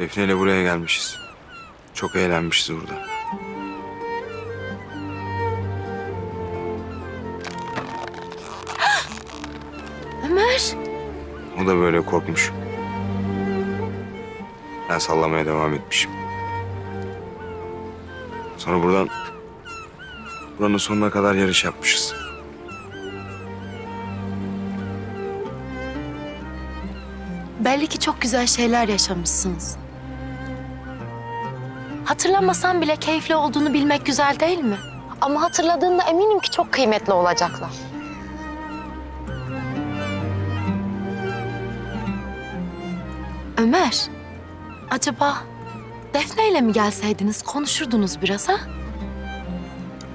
Defne ile buraya gelmişiz. Çok eğlenmişiz burada. Ömer. O da böyle korkmuş. Ben sallamaya devam etmişim. Sonra buradan... Buranın sonuna kadar yarış yapmışız. Belli ki çok güzel şeyler yaşamışsınız. Hatırlamasan bile keyifli olduğunu bilmek güzel değil mi? Ama hatırladığında eminim ki çok kıymetli olacaklar. Ömer, acaba Defne ile mi gelseydiniz konuşurdunuz biraz ha?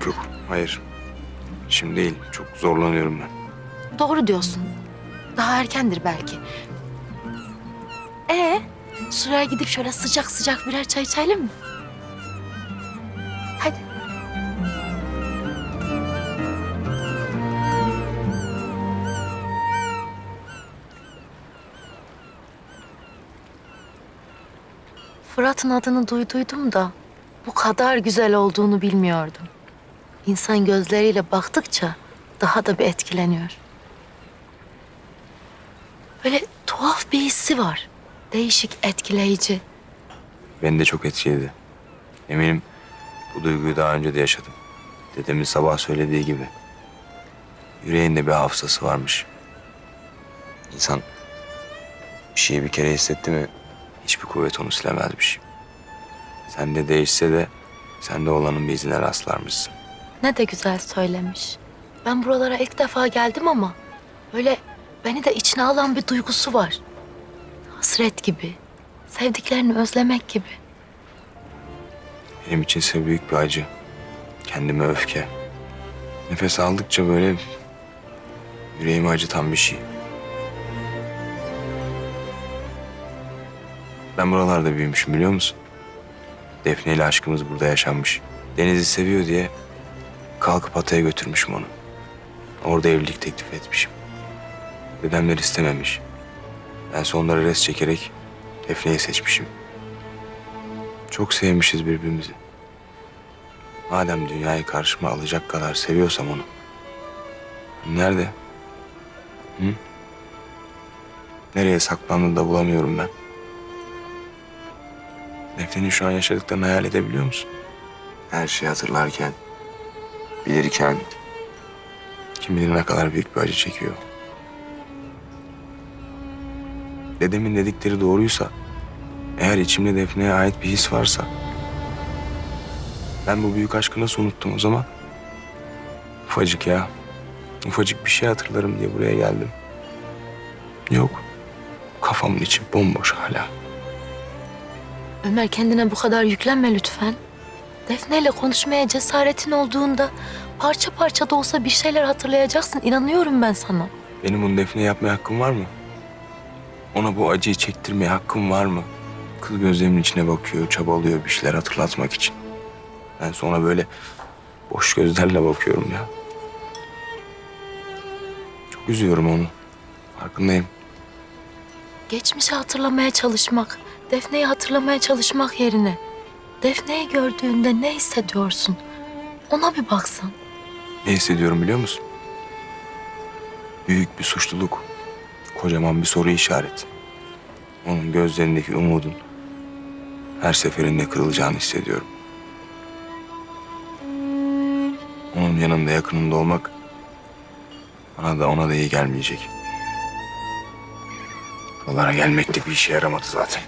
Yok, hayır. Şimdi değil. Çok zorlanıyorum ben. Doğru diyorsun. Daha erkendir belki. Ee, şuraya gidip şöyle sıcak sıcak birer çay içelim mi? Fırat'ın adını duyduydum da bu kadar güzel olduğunu bilmiyordum. İnsan gözleriyle baktıkça daha da bir etkileniyor. Böyle tuhaf bir hissi var. Değişik, etkileyici. Beni de çok etkiledi. Eminim bu duyguyu daha önce de yaşadım. Dedemin sabah söylediği gibi. Yüreğinde bir hafızası varmış. İnsan bir şeyi bir kere hissetti mi hiçbir kuvvet onu silemezmiş. Sen de değişse de sende olanın bir izine rastlarmışsın. Ne de güzel söylemiş. Ben buralara ilk defa geldim ama böyle beni de içine alan bir duygusu var. Hasret gibi, sevdiklerini özlemek gibi. Benim içinse büyük bir acı. Kendime öfke. Nefes aldıkça böyle yüreğimi acıtan bir şey. Ben buralarda büyümüşüm biliyor musun? Defne ile aşkımız burada yaşanmış. Deniz'i seviyor diye kalkıp Hatay'a götürmüşüm onu. Orada evlilik teklif etmişim. Dedemler istememiş. Ben onlara res çekerek Defne'yi seçmişim. Çok sevmişiz birbirimizi. Madem dünyayı karşıma alacak kadar seviyorsam onu. Nerede? Hı? Nereye saklandığını da bulamıyorum ben. Defne'nin şu an yaşadıklarını hayal edebiliyor musun? Her şeyi hatırlarken, bilirken... Kim bilir ne kadar büyük bir acı çekiyor. Dedemin dedikleri doğruysa... Eğer içimde Defne'ye ait bir his varsa... Ben bu büyük aşkı nasıl unuttum o zaman? Ufacık ya. Ufacık bir şey hatırlarım diye buraya geldim. Yok. Kafamın içi bomboş hala. Ömer kendine bu kadar yüklenme lütfen. Defne ile konuşmaya cesaretin olduğunda parça parça da olsa bir şeyler hatırlayacaksın. İnanıyorum ben sana. Benim bunu Defne yapmaya hakkım var mı? Ona bu acıyı çektirmeye hakkım var mı? Kız gözlerimin içine bakıyor, çabalıyor bir şeyler hatırlatmak için. Ben sonra böyle boş gözlerle bakıyorum ya. Çok üzüyorum onu. Farkındayım. Geçmişi hatırlamaya çalışmak, Defne'yi hatırlamaya çalışmak yerine Defne'yi gördüğünde ne hissediyorsun? Ona bir baksan. Ne hissediyorum biliyor musun? Büyük bir suçluluk. Kocaman bir soru işareti. Onun gözlerindeki umudun her seferinde kırılacağını hissediyorum. Onun yanında yakınında olmak bana da ona da iyi gelmeyecek. Onlara gelmek de bir işe yaramadı zaten.